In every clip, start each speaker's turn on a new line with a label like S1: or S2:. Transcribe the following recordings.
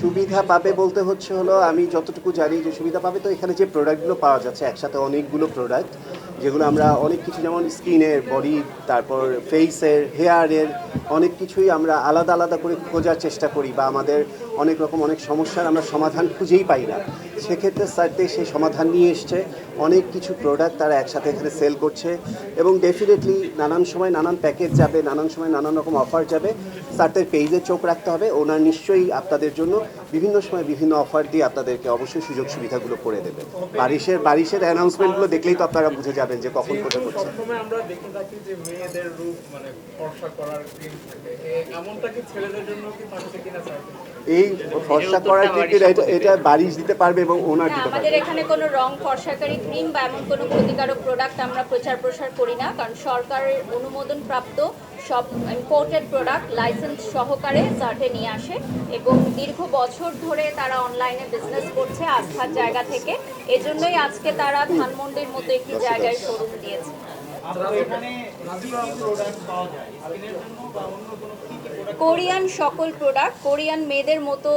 S1: সুবিধা পাবে বলতে হচ্ছে হলো, আমি যতটুকু জানি যে সুবিধা পাবে, তো এখানে যে প্রোডাক্টগুলো পাওয়া যাচ্ছে, একসাথে অনেকগুলো প্রোডাক্ট যেগুলো আমরা অনেক কিছু যেমন স্কিনের, বডি, তারপর ফেসের হেয়ারের অনেক কিছুই আমরা আলাদা আলাদা করে খোঁজার চেষ্টা করি বা আমাদের অনেক রকম অনেক সমস্যার আমরা সমাধান খুঁজেই পাই না। সেক্ষেত্রে স্যারতে সেই সমাধান নিয়ে এসছে। অনেক কিছু প্রোডাক্ট তারা একসাথে এখানে সেল করছে এবং ডেফিনেটলি নানান সময় নানান প্যাকেজ যাবে, নানান সময় নানান রকম অফার যাবে। স্যারদের পেজে চোখ রাখতে হবে। ওনার নিশ্চয়ই আপনাদের জন্য বিভিন্ন সময় বিভিন্ন অফার দিয়ে আপনাদেরকে অবশ্যই সুযোগ সুবিধাগুলো করে দেবে। বারিশের বারিশের অ্যানাউন্সমেন্টগুলো দেখলেই তো আপনারা বুঝে যাবেন যে কখন কোথায় করছে
S2: আমরা দেখে থাকি যে মেয়েদের রূপ মানে ফর্সা করার থাকে এমনটা কি ছেলেদের জন্য কি থাকছে কিনা
S1: এই ফর্সা করার ট্রিটমেন্ট এটা এটা বারিশ দিতে পারবে এবং ওনার
S3: না
S1: দিতে
S3: আমাদের এখানে কোনো রং ফর্সাকারী ক্রিম বা এমন কোনো ক্ষতিকারক প্রোডাক্ট আমরা প্রচার প্রসার করি না কারণ সরকারের অনুমোদন প্রাপ্ত সব ইম্পোর্টেড প্রোডাক্ট লাইসেন্স সহকারে সার্টে নিয়ে আসে এবং দীর্ঘ বছর ধরে তারা অনলাইনে বিজনেস করছে আস্থার জায়গা থেকে। এজন্যই আজকে তারা ধানমন্ডির মতো একটি জায়গায় শোরুম দিয়েছে। কোরিয়ান সকল প্রোডাক্ট কোরিয়ান মেয়েদের মতো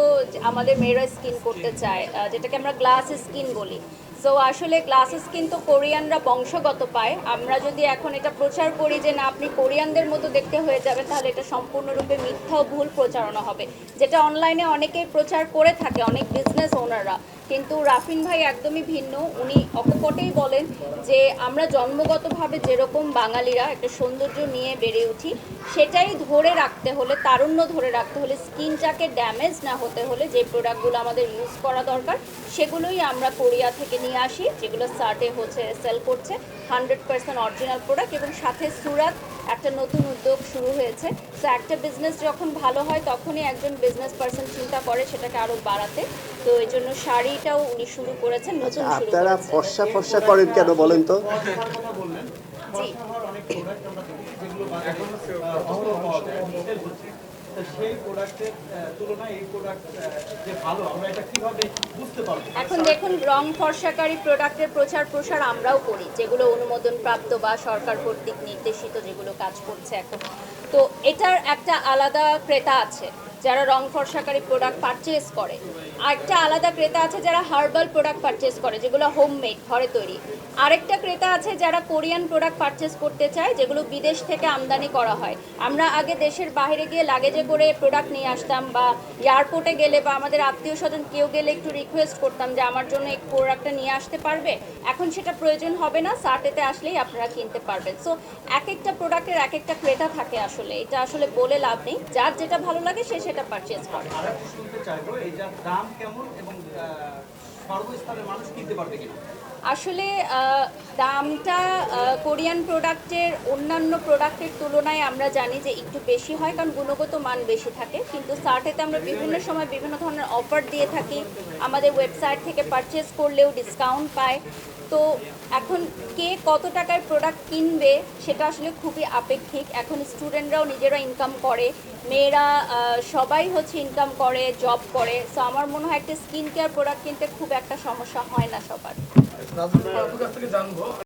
S3: আমাদের মেয়েরা স্কিন করতে চায় যেটাকে আমরা গ্লাস স্কিন বলি। সো আসলে গ্লাস স্কিন তো কোরিয়ানরা বংশগত পায়। আমরা যদি এখন এটা প্রচার করি যে না, আপনি কোরিয়ানদের মতো দেখতে হয়ে যাবে তাহলে এটা সম্পূর্ণরূপে মিথ্যা ভুল প্রচারণা হবে। যেটা অনলাইনে অনেকেই প্রচার করে থাকে, অনেক বিজনেস ওনাররা কিন্তু রাফিন ভাই একদমই ভিন্ন। উনি অকপটেই বলেন যে, আমরা জন্মগতভাবে যেরকম বাঙালিরা একটা সৌন্দর্য নিয়ে বেড়ে উঠি, সেটাই ধরে রাখতে হলে, তারুণ্য ধরে রাখতে হলে, স্কিনটাকে ড্যামেজ না হতে হলে যে প্রোডাক্টগুলো আমাদের ইউজ করা দরকার, সেগুলোই আমরা কোরিয়া থেকে নিয়ে আসি, যেগুলো সার্টে হচ্ছে, সেল করছে, হান্ড্রেড পার্সেন্ট অরিজিনাল প্রোডাক্ট এবং সাথে সুরাত একটা নতুন উদ্যোগ শুরু হয়েছে। তো একটা বিজনেস যখন ভালো হয় তখনই একজন বিজনেস পার্সন চিন্তা করে সেটাকে আরও বাড়াতে। তো এই জন্য শাড়িটাও উনি শুরু করেছেন নতুন শুরু
S1: আপনারা ফর্সা ফর্সা করেন কেন বলেন তো?
S3: জি। এখন দেখুন, রং ফর্সাকারী প্রোডাক্টের প্রচার প্রসার আমরাও করি, যেগুলো অনুমোদন প্রাপ্ত বা সরকার কর্তৃক নির্দেশিত যেগুলো কাজ করছে এখন। তো এটার একটা আলাদা ক্রেতা আছে। যারা রং ফর্সাকারী প্রোডাক্ট পারচেস করে। আরেকটা আলাদা ক্রেতা আছে যারা হার্বাল প্রোডাক্ট পারচেস করে, যেগুলো হোমমেড ঘরে তৈরি। আরেকটা ক্রেতা আছে যারা কোরিয়ান প্রোডাক্ট পারচেস করতে চায়, যেগুলো বিদেশ থেকে আমদানি করা হয়। আমরা আগে দেশের বাইরে গিয়ে লাগেজে করে প্রোডাক্ট নিয়ে আসতাম বা এয়ারপোর্টে গেলে বা আমাদের আত্মীয় স্বজন কেউ গেলে একটু রিকোয়েস্ট করতাম যে, আমার জন্য এই প্রোডাক্টটা নিয়ে আসতে পারবে? এখন সেটা প্রয়োজন হবে না সার্টেতে আসলেই আপনারা কিনতে পারবেন। সো এক একটা প্রোডাক্টের এক একটা ক্রেতা থাকে আসলে। এটা আসলে বলে লাভ নেই। যার যেটা ভালো লাগে, সে সেটা পারচেস করে।
S4: আর একটা শুনতে চাইব দাম কেমন এবং সর্বস্তরের মানুষ কিনতে পারবে কিনা?
S3: আসলে দামটা কোরিয়ান প্রোডাক্টের অন্যান্য প্রোডাক্টের তুলনায় আমরা জানি যে একটু বেশি হয় কারণ গুণগত মান বেশি থাকে। কিন্তু সার্টেতে আমরা বিভিন্ন সময় বিভিন্ন ধরনের অফার দিয়ে থাকি। আমাদের ওয়েবসাইট থেকে পারচেস করলেও ডিসকাউন্ট পায়। তো এখন কে কত টাকার প্রোডাক্ট কিনবে সেটা আসলে খুবই আপেক্ষিক। এখন স্টুডেন্টরাও নিজেরা ইনকাম করে, মেয়েরা সবাই হচ্ছে ইনকাম করে জব করে। সো আমার মনে হয় একটা স্কিন কেয়ার প্রোডাক্ট কিনতে খুব একটা সমস্যা হয় না সবার।